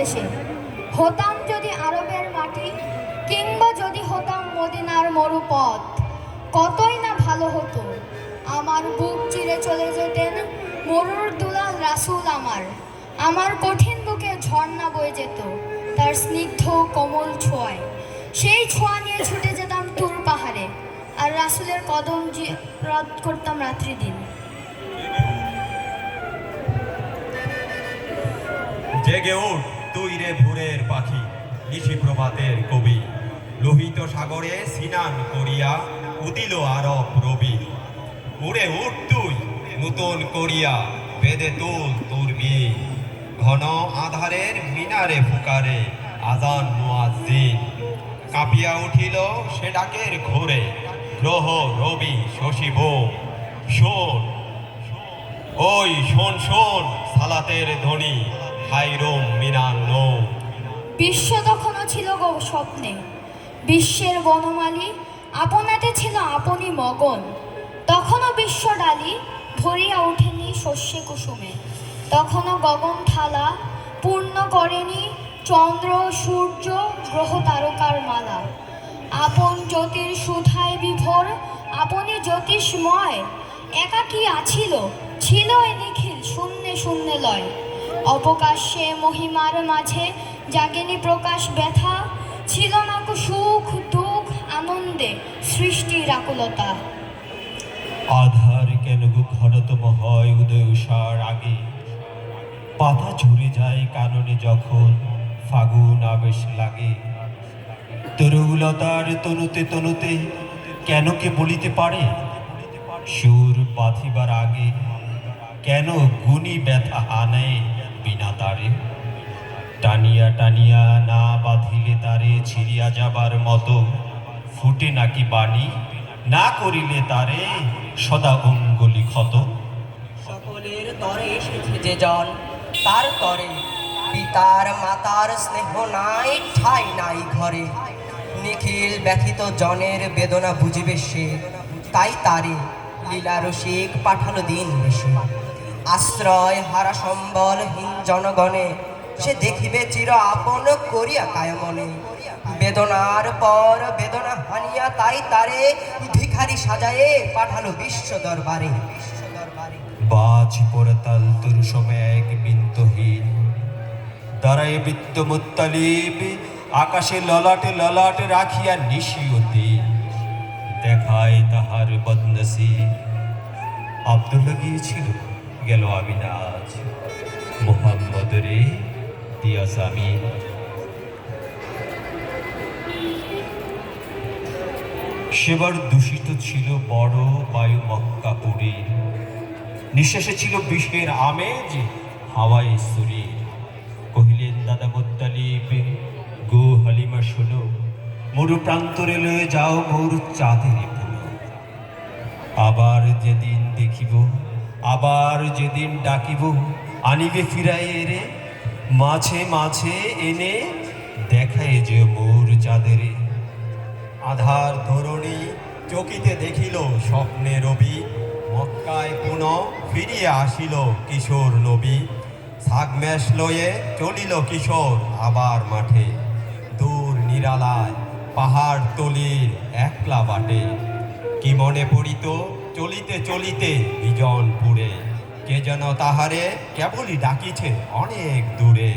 দেশে হতাম যদি আরবের মাটি কিংবা যদি হতাম মদিনার মরুপথ, কতই না ভালো হতো। আমার বুক চিরে চলে যেতেন মরুর দুলাল রাসূল আমার। আমার কঠিন বুকে ঝর্ণা বয়ে যেত, তার স্নিগ্ধ কোমল ছোঁয়ায়। সেই ছোঁয়া নিয়ে ছুটে যেতাম তুর পাহাড়ে, আর রাসূলের কদম রদ করতাম রাত্রি দিন জেগে উঠ। তুই রে ভোরের পাখি, নিশি প্রভাতের কবি। লোহিত সাগরে সিনান করিয়া উদিল আরব রবি। উড়ে উঠ তুই, নূতন করিয়া বেদে তুল তোর বিয়ে ঘন আধারের মিনারে ফুকারে আজান মুয়াজ্জিন। কাঁপিয়া উঠিল সে ডাকের ঘোরে, গ্রহ রবি শশী বোম শোন ওই শোন শোন, সালাতের ধ্বনি হাইরোম মিনান বিশ্ব তখনও ছিল গো স্বপ্নে। বিশ্বের বনমালী, আপনাতে ছিল আপনি মগন। তখনও বিশ্ব ডালি ভরিয়া ওঠেনি শস্যে কুসুমে। তখনও গগন থালা পূর্ণ করেনি চন্দ্র, সূর্য, গ্রহ তারকার মালা। আপন জ্যোতির সুধায় বিভোর, আপনি জ্যোতিষময় একাকী আছিল? ছিল এ নিখিল, শূন্যে শূন্যে লয়। অবকাশে মহিমার মাঝে জাগেনি প্রকাশ ব্যথা, ছিল না কো সুখ, দুঃখ, আনন্দে সৃষ্টির আকুলতা। আধার কেন ঘনতম হয় উদয় উষার আগে? পাতা ঝরে যায় কাননে যখন ফাগুন আবেশ লাগে। তরুলতার তনুতে তনুতে কেন কে বলিতে পারে? সুর বাঁধিবার আগে কেন গুণী ব্যথা আনে বিনা তারে? টানিয়া টানিয়া না বাঁধিলে তারে ছিড়িয়া যাবার মতো। ফুটে নাকি বাণী? না করিলে তারে সদা অঙ্গলি ক্ষত। সকলের তরে এসেছে যে জন তার তরে পিতার মাতার স্নেহ নাই, ঠাই নাই ঘরে। নিখিল ব্যথিত জনের বেদনা বুঝিবে সে, তাই তারে লীলা রসিক পাঠালো দিন বেশি আশ্রয় হারা সম্বলহীন জনগণে সে দেখিবে চির আপন করিয়া কায়মনে। বেদনার পর বেদনা হানিয়া তাই তারে ভিখারি সাজায়ে পাঠালো বিশ্ব দরবারে। বাজি পরতাল তরু সময় এক বিন্তহীন দাঁড়ায় বৃত্ত মুত্তালিব আকাশে ললাটে ললাটে রাখিয়া নিশিয়তে দেখায় তাহার বদনসি আব্দুল্লা গিয়েছিল গেল আমিনাজ। মোহাম্মদ রে। দিয়াস আমিন সেবার দূষিত ছিল বড় বায়ু মক্কাপুরী নিঃশ্বাসে ছিল বিষের আমেজ, হাওয়ায় সুরি কহিলেন, দাদা মোত্তালিব, গো হালিমা, শোনো, মরু প্রান্তরে লয়ে যাও মোর চাঁদের আবার যেদিন দেখিব, আবার যেদিন ডাকিব, আনিবে ফিরাই এরে মাঝে মাঝে এনে দেখায় যে মোর চাঁদেরে। আধার ধরণী চকিতে দেখিল স্বপ্নে রবি, মক্কায় পুনঃ ফিরিয়া আসিল কিশোর নবী। সাগমেশ লয়ে চলিল কিশোর আবার মাঠে। দূর নিরালায় পাহাড় তলির একলা বাটে। কি মনে পড়িত চলিতে চলিতে বিজনপুরে? কে যেন তাহারে কেবলই ডাকিছে অনেক দূরে।